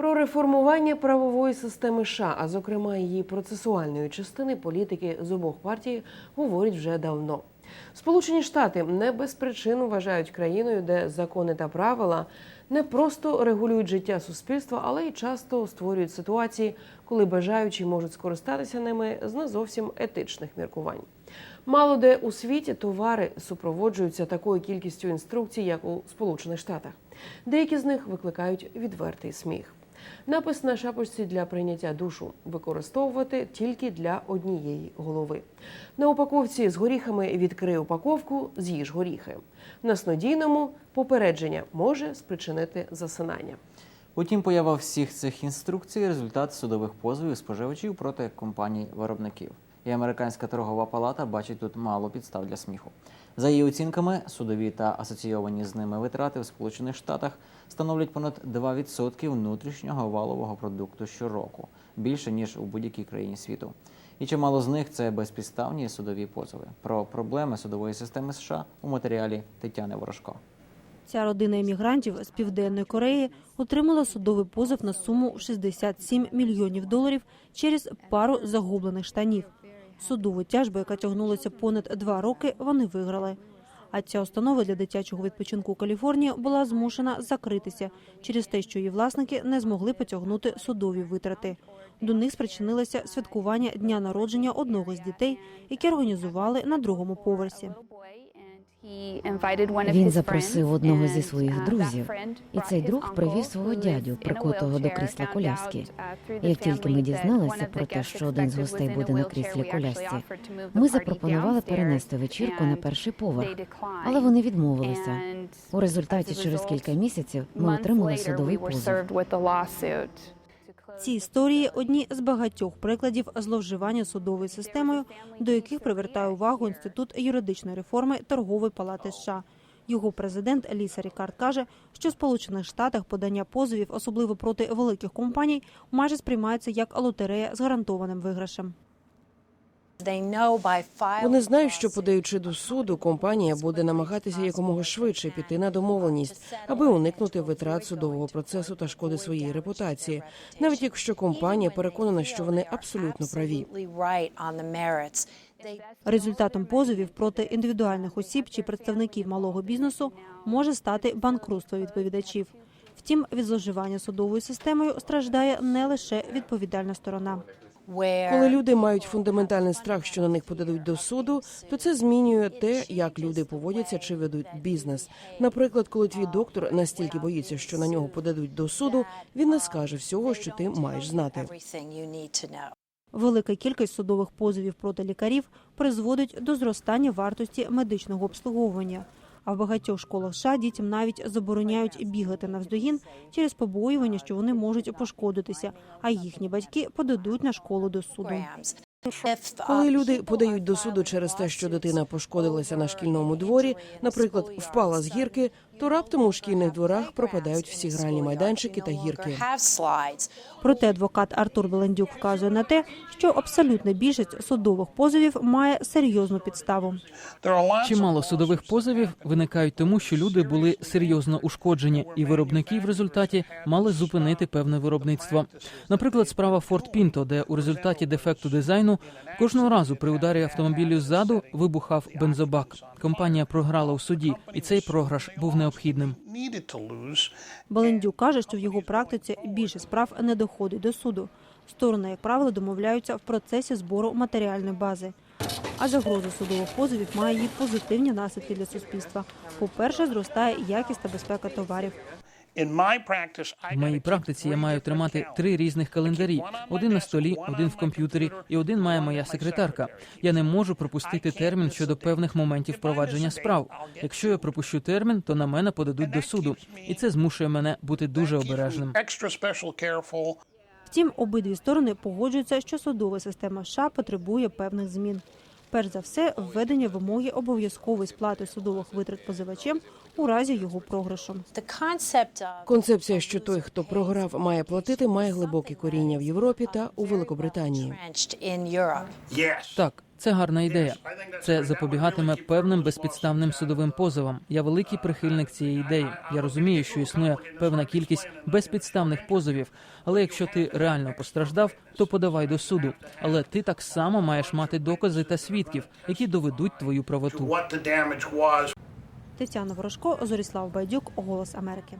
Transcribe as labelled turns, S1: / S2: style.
S1: Про реформування правової системи США, а зокрема її процесуальної частини, політики з обох партій говорять вже давно. Сполучені Штати не без причин вважають країною, де закони та правила не просто регулюють життя суспільства, але й часто створюють ситуації, коли бажаючі можуть скористатися ними з не зовсім етичних міркувань. Мало де у світі товари супроводжуються такою кількістю інструкцій, як у Сполучених Штатах. Деякі з них викликають відвертий сміх. Напис на шапочці для прийняття душу використовувати тільки для однієї голови. На упаковці з горіхами відкрий упаковку, з'їж горіхи. На снодійному попередження може спричинити засинання.
S2: Утім, поява всіх цих інструкцій результат судових позовів споживачів проти компаній-виробників. І американська торгова палата бачить тут мало підстав для сміху. За її оцінками, судові та асоційовані з ними витрати в Сполучених Штатах становлять понад 2% внутрішнього валового продукту щороку, більше ніж у будь-якій країні світу. І чимало з них це безпідставні судові позови. Про проблеми судової системи США у матеріалі Тетяни Ворожко.
S3: Ця родина емігрантів з південної Кореї отримала судовий позов на суму 67 мільйонів доларів через пару загублених штанів. Судову тяжбу, яка тягнулася понад два роки, вони виграли. А ця установа для дитячого відпочинку у Каліфорнії була змушена закритися через те, що її власники не змогли потягнути судові витрати. До них спричинилося святкування дня народження одного з дітей, які організували на другому поверсі.
S4: Він запросив одного зі своїх друзів, і цей друг привів свого дядю, прикутого до крісла коляски. Як тільки ми дізналися про те, що один з гостей буде на кріслі колясці, ми запропонували перенести вечірку на перший поверх, але вони відмовилися. У результаті через кілька місяців ми отримали судовий позов.
S3: Ці історії одні з багатьох прикладів зловживання судовою системою, до яких привертає увагу інститут юридичної реформи торгової палати США. Його президент Ліса Рікард каже, що в Сполучених Штатах подання позовів, особливо проти великих компаній, майже сприймається як лотерея з гарантованим виграшем.
S1: Вони знають, що подаючи до суду, компанія буде намагатися якомога швидше піти на домовленість, аби уникнути витрат судового процесу та шкоди своїй репутації, навіть якщо компанія переконана, що вони абсолютно праві.
S3: Результатом позовів проти індивідуальних осіб чи представників малого бізнесу може стати банкрутство відповідачів. Втім, від зловживання судовою системою страждає не лише відповідальна сторона.
S1: Коли люди мають фундаментальний страх, що на них подадуть до суду, то це змінює те, як люди поводяться чи ведуть бізнес. Наприклад, коли твій доктор настільки боїться, що на нього подадуть до суду, він не скаже всього, що ти маєш знати.
S3: Велика кількість судових позовів проти лікарів призводить до зростання вартості медичного обслуговування. А в багатьох школах США дітям навіть забороняють бігати навздогін через побоювання, що вони можуть пошкодитися, а їхні батьки подадуть на школу до суду.
S1: Коли люди подають до суду через те, що дитина пошкодилася на шкільному дворі, наприклад, впала з гірки, то раптом у шкільних дворах пропадають всі гральні майданчики та гірки.
S3: Проте адвокат Артур Белендюк вказує на те, що абсолютна більшість судових позовів має серйозну підставу.
S5: Чимало судових позовів виникають тому, що люди були серйозно ушкоджені, і виробники в результаті мали зупинити певне виробництво. Наприклад, справа Ford Pinto, де у результаті дефекту дизайну кожного разу при ударі автомобілю ззаду вибухав бензобак. Компанія програла у суді, і цей програш був необхідним.
S3: Балендюк каже, що в його практиці більше справ не доходить до суду. Сторони, як правило, домовляються в процесі збору матеріальної бази. А загроза судових позовів має її позитивні наслідки для суспільства. По-перше, зростає якість та безпека товарів.
S5: В моїй практиці я маю тримати три різних календарі: один на столі, один в комп'ютері, і один має моя секретарка. Я не можу пропустити термін щодо певних моментів провадження справ. Якщо я пропущу термін, то на мене подадуть до суду, і це змушує мене бути дуже обережним.
S3: Втім, обидві сторони погоджуються, що судова система США потребує певних змін. Перш за все, введення вимоги обов'язкової сплати судових витрат позивачем у разі його програшу.
S1: Концепція, що той, хто програв, має платити, має глибокі коріння в Європі та у Великобританії.
S5: Так, Це гарна ідея. Це запобігатиме певним безпідставним судовим позовам. Я великий прихильник цієї ідеї. Я розумію, що існує певна кількість безпідставних позовів. Але якщо ти реально постраждав, то подавай до суду. Але ти так само маєш мати докази та свідків, які доведуть твою правоту.
S3: Тетяна Ворожко, Зоріслав Байдюк, Голос Америки.